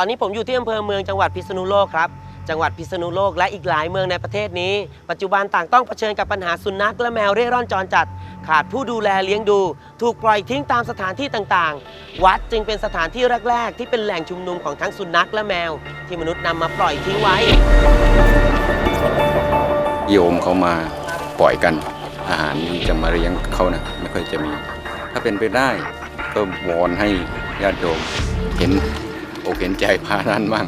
อนนี้ผมอยู่ที่อำเภอเมืองจังหวัดพิษณุโลกครับ จังหวัดพิษณุโลกและอีกหลายเมืองในประเทศนี้ ปัจจุบันต่างต้องเผชิญกับปัญหาสุนัขและแมวเร่ร่อนจรจัด ขาดผู้ดูแลเลี้ยงดู ถูกปล่อยทิ้งตามสถานที่ต่างๆ วัดจึงเป็นสถานที่แรกๆ ที่เป็นแหล่งชุมนุมของทั้งสุนัขและแมว ที่มนุษย์นำมาปล่อยทิ้งไว้ โยมเขามาปล่อยกัน อาหารที่จะมาเลี้ยงเขานะไม่ค่อยจะมี ถ้าเป็นไปได้ก็วอนให้ญาติโยมเห็น อกเห็นใจพาท่านบ้าง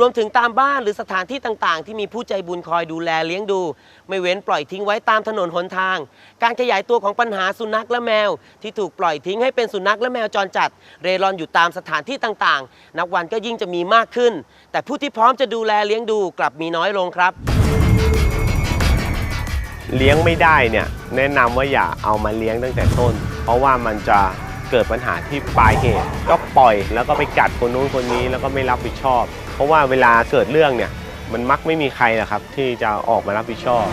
รวมถึงตามบ้านหรือสถานที่ต่างๆ ที่มีผู้ใจบุญคอยดูแลเลี้ยงดู ไม่เว้นปล่อยทิ้งไว้ตามถนนหนทาง การขยายตัวของปัญหาสุนัขและแมว ที่ถูกปล่อยทิ้งให้เป็นสุนัขและแมวจรจัด เร่ร่อนอยู่ตามสถานที่ต่างๆ นับวันก็ยิ่งจะมีมากขึ้น แต่ผู้ที่พร้อมจะดูแลเลี้ยงดูกลับมีน้อยลงครับ เลี้ยงไม่ได้เนี่ยแนะนำว่าอย่าเอามาเลี้ยงตั้งแต่ต้น เพราะว่ามันจะเกิดปัญหาที่ปลายเหตุ ก็ปล่อยแล้วก็ไปกัดคนนู้นคนนี้แล้วก็ไม่รับผิดชอบ เพราะว่าเวลาเกิดเรื่องเนี่ยมันมักไม่มีใครนะครับ ที่จะออกมารับผิดชอบ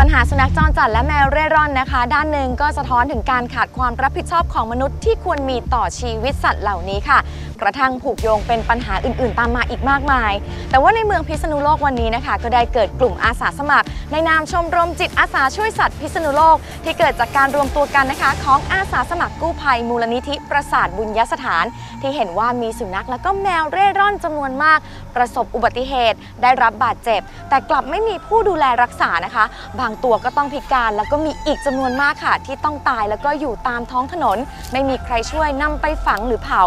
ปัญหาสุนัขจรจัดและแมวเร่ร่อนนะคะ ด้านหนึ่งก็สะท้อนถึงการขาดความรับผิดชอบของมนุษย์ที่ควรมีต่อชีวิตสัตว์เหล่านี้ค่ะ กระทั่งผูกโยงเป็นปัญหาอื่น ๆ ตามมาอีกมากมาย แต่ว่าในเมืองพิษณุโลกวันนี้นะคะ ก็ได้เกิดกลุ่มอาสาสมัครในนามชมรมจิตอาสาช่วยสัตว์พิษณุโลก ที่เกิดจากการรวมตัวกันนะคะ ของอาสาสมัครกู้ภัยมูลนิธิประสาทบุญยสถาน ที่เห็นว่ามีสุนัขและก็แมวเร่ร่อนจำนวนมาก ประสบอุบัติเหตุ ได้รับบาดเจ็บ แต่กลับไม่มีผู้ดูแลรักษานะคะ บางตัวก็ต้องพิการแล้วก็มีอีกจำนวนมากค่ะ ที่ต้องตายแล้วก็อยู่ตามท้องถนน ไม่มีใครช่วยนำไปฝังหรือเผา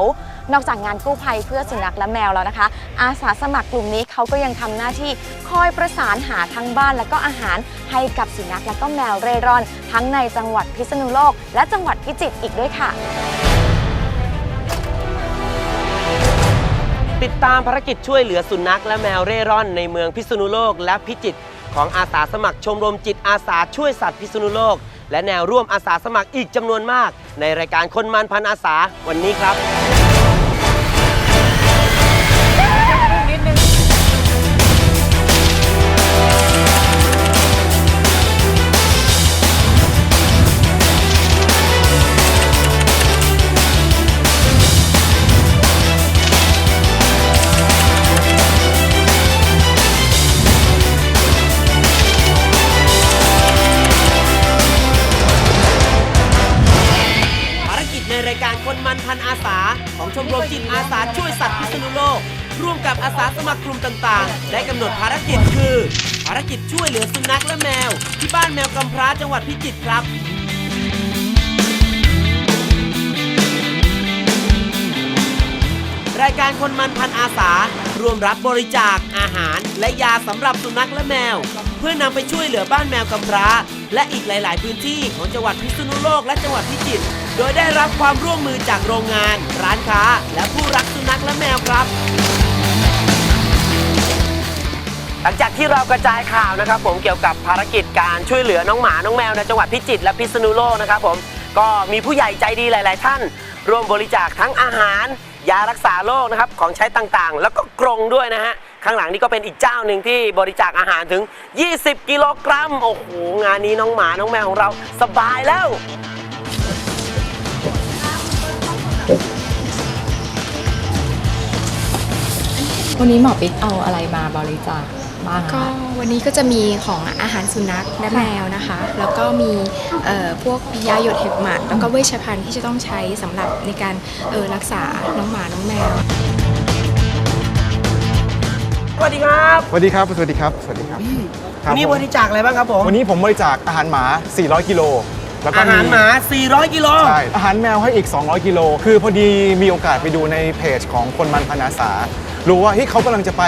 นอกจากงานกู้ภัยเพื่อสุนัขและแมวแล้วนะคะ อาสาสมัครกลุ่มนี้เขาก็ยังทำหน้าที่คอยประสานหาทั้งบ้านและก็อาหารให้กับสุนัขและก็แมวเร่ร่อน ทั้งในจังหวัดพิษณุโลก และจังหวัดพิจิตรอีกด้วยค่ะ ติดตามภารกิจช่วยเหลือสุนัขและแมวเร่ร่อน ในเมืองพิษณุโลก และพิจิตรของอาสาสมัครชมรมจิตอาสาช่วยสัตว์พิษณุโลก และแนวร่วมอาสาสมัครอีกจำนวนมาก ในรายการคนมันพันอาสาวันนี้ครับ สมัครกลุ่มต่างๆ ได้กำหนดภารกิจคือ ภารกิจช่วยเหลือสุนัขและแมว ที่บ้านแมวกำพร้าจังหวัดพิจิตรครับ รายการคนมันพันอาสา รวมรับบริจาคอาหาร และยาสำหรับสุนัขและแมว เพื่อนำไปช่วยเหลือบ้านแมวกำพร้า และอีกหลาย ๆ พื้นที่ของจังหวัดพิษณุโลกและจังหวัดพิจิตรโดยได้รับความร่วมมือจากโรงงาน ร้านค้า และผู้รักสุนัขและแมวครับ หลังจากที่เรากระจายข่าวนะครับ ผมเกี่ยวกับภารกิจการช่วยเหลือน้องหมาน้องแมวในจังหวัดพิจิตรและพิษณุโลกนะครับผมก็มีผู้ใหญ่ใจดีหลาย ๆ ท่าน ร่วมบริจาคทั้งอาหาร ยารักษาโรคนะครับของใช้ต่างๆ แล้วก็กรงด้วยนะฮะข้างหลังนี่ก็เป็นอีกเจ้าหนึ่งที่บริจาคอาหารถึง 20 กิโลกรัมโอ้โหงานนี้น้องหมาน้องแมวของเราสบายแล้ววันนี้หมอปิ๊กเอาอะไรมาบริจาค บ้างก็คะวันนี้ก็จะมีของอาหารสุนัขและแมวนะคะ แล้วก็มีเอ่อพวกยาหยดเห็บหมัดแล้วก็เวชภัณฑ์ที่จะต้องใช้สำหรับในการเอ่อรักษาน้องหมาน้องแมวสวัสดีครับสวัสดีครับ สวัสดีครับ สวัสดีครับครับวันนี้ผมบริจาคอะไรบ้างครับผม วันนี้ผมบริจาคอาหารหมา 400 กิโล แล้วก็อาหารหมา 400 กิโล ใช่ อาหารแมวให้อีก 200 กิโล คือพอดีมีโอกาสไปดูในเพจของคนมันพนาสา รู้ว่าเฮ้ยเขากำลังจะไป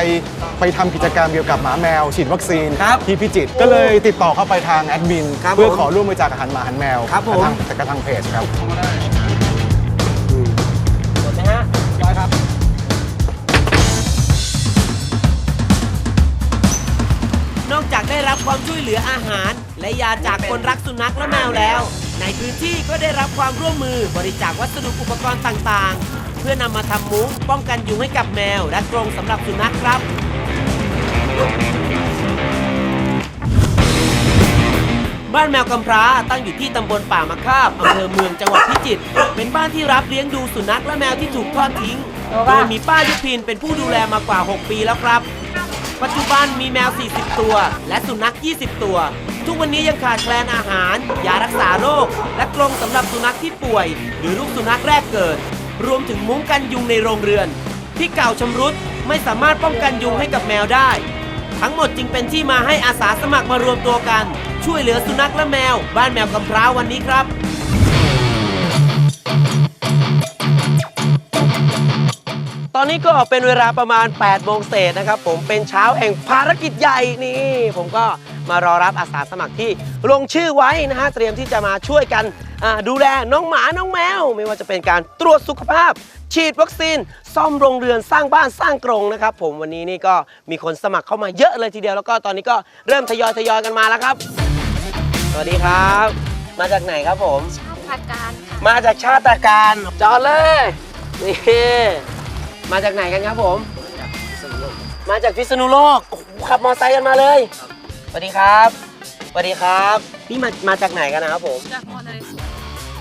ไปทำกิจกรรมเกี่ยวกับหมาแมว ฉีดวัคซีนครับที่พิจิตรก็เลยติดต่อเข้าไปทางแอดมิน ครับเพื่อผมขอร่วมบริจาคอาหารหมาอาหารแมวครับผม ทางแต่กระทางเพจครับหมดไหมฮะร้อยครับ นอกจากได้รับความช่วยเหลืออาหาร และยาจากคนรักสุนัขและแมวแล้ว ในพื้นที่ก็ได้รับความร่วมมือบริจาควัสดุอุปกรณ์ต่างๆ เพื่อนำมาทำมุ้งป้องกันยุงให้กับแมว และกรงสำหรับสุนัขครับ บ้านแมวกำพร้าตั้งอยู่ที่ตำบลป่ามะคาบอำเภอเมืองจังหวัดพิจิตรเป็นบ้านที่รับเลี้ยงดูสุนัขและแมวที่ถูกทอดทิ้ง โดยมีป้ายุพินเป็นผู้ดูแลมากว่า 6 ปีแล้วครับ ปัจจุบันมีแมว 40 ตัว และสุนัข 20 ตัวทุกวันนี้ยังขาดแคลนอาหารยารักษาโรคและกรงสำหรับสุนัขที่ป่วย หรือลูกสุนัขแรกเกิด รวมถึงมุ้งกันยุงในโรงเรือน ที่เก่าชำรุดไม่สามารถป้องกันยุงให้กับแมวได้ ทั้งหมดจึงเป็นที่มาให้อาสาสมัครมารวมตัวกัน ช่วยเหลือสุนัขและแมว บ้านแมวกำพร้าวันนี้ครับตอนนี้ก็เป็นเวลาประมาณ 8 โมงเศษนะครับ ผมเป็นเช้าแห่งภารกิจใหญ่นี่ ผมก็มารอรับอาสาสมัครที่ลงชื่อไว้นะฮะ เตรียมที่จะมาช่วยกัน ดูแลน้องหมาน้องแมว ไม่ว่าจะเป็นการตรวจสุขภาพ ฉีดวัคซีน ซ่อมโรงเรือนสร้างบ้านสร้างกรงนะครับผมวันนี้นี่ก็มีคนสมัครเข้ามาเยอะเลยทีเดียวแล้วก็ตอนนี้ก็เริ่มทยอยทยอยกันมาแล้วครับ สวัสดีครับ มาจากไหนครับผมผัดการค่ะมาจากชาติการจอดเลยนี่มาจากไหนกันครับผม มาจากพิษณุโลกโอ้โหขับมอเตอร์ไซค์กันมาเลยสวัสดีครับสวัสดีครับ นี่มามาจากไหนกันนะครับผม จากมอเตอร์สวน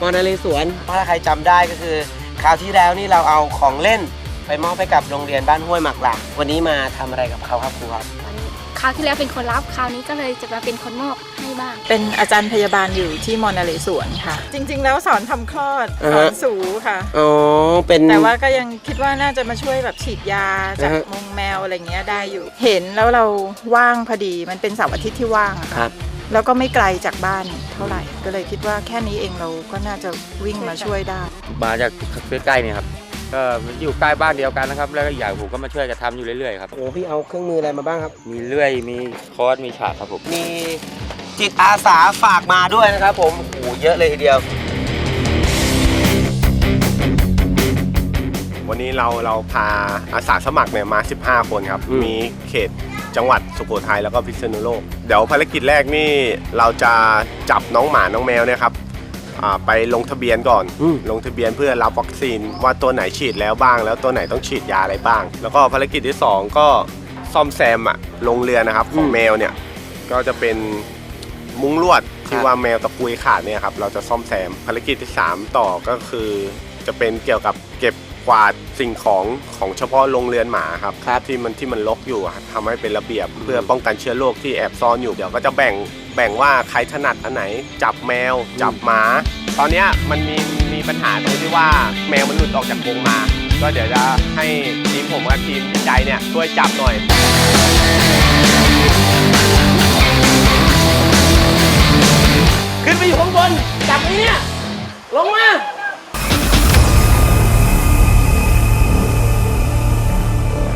มอนเรสวน ถ้าใครจำได้ก็คือ คราวที่แล้วนี่เราเอาของเล่นไปมอบให้กับโรงเรียนบ้านห้วยหมักหลักวันนี้มาทำอะไรกับเขาครับครูครับ คราวที่แล้วเป็นคนรับคราวนี้ก็เลยจะมาเป็นคนมอบให้บ้าง เป็นอาจารย์พยาบาลอยู่ที่มอนนาเลสวนค่ะ จริง ๆ แล้วสอนทำคลอดอ่าสอฮะนสูค่ะ อ๋อ เป็น แต่ว่าก็ยังคิดว่าน่าจะมาช่วยแบบฉีดยาจากอ่าฮะ มงแมวอะไรเงี้ยได้อยู่ เห็นแล้วเราว่างพอดีมันเป็นเสาร์อาทิตย์ที่ว่างอะคค่ะรับ แล้วก็ไม่ไกลจากบ้านเท่าไหร่ ก็เลยคิดว่าแค่นี้เองเราก็น่าจะวิ่งมาช่วยได้ มาจากใกล้ๆเนี่ยครับก็อยู่ใกล้บ้านเดียวกันนะครับ แล้วก็อีกอย่างผมก็มาช่วยกันทำอยู่เรื่อยๆครับโอ้พี่เอาเครื่องมืออะไรมาบ้างครับ มีเลื่อยมีคอร์สมีฉากครับผมมีจิตอาสาฝากมาด้วยนะครับ ผมโอ้โหเยอะเลยทีเดียว วันนี้เราเราพาอาสาสมัครเนี่ยมา 15 คนครับอืมมีเขต จังหวัดสุโขทัยแล้วก็พิษณุโลก เดี๋ยวภารกิจแรกนี่เราจะจับน้องหมาน้องแมวเนี่ยครับอ่าไปลงทะเบียนก่อน อืม ลงทะเบียนเพื่อรับวัคซีนว่าตัวไหนฉีดแล้วบ้าง แล้วตัวไหนต้องฉีดยาอะไรบ้าง แล้วก็ภารกิจที่2ก็ซ่อมแซมอะโรงเรือนนะครับของแมวเนี่ยก็จะเป็นมุ้งลวดที่ว่าแมวตะกุยขาดเนี่ยครับเราจะซ่อมแซมภารกิจที่3ต่อก็คือจะเป็นเกี่ยวกับเก็บก วาดสิ่งของของเฉพาะโรงเรือนหมาครับครับที่มันที่มันรกอยู่อะทำให้เป็นระเบียบเพื่อป้องกันเชื้อโรคที่แอบซ่อนอยู่เดี๋ยวก็จะแบ่งแบ่งว่าใครถนัดอันไหน จับแมว จับหมา ตอนเนี้ยมันมีมีปัญหาตรงที่ว่าแมวมันหลุดออกจากกรงมา ก็เดี๋ยวจะให้ทีมผมกับทีมใจเนี่ยช่วยจับหน่อยขึ้นไปอยู่ข้างบนจับไอ้เนี่ยลงมา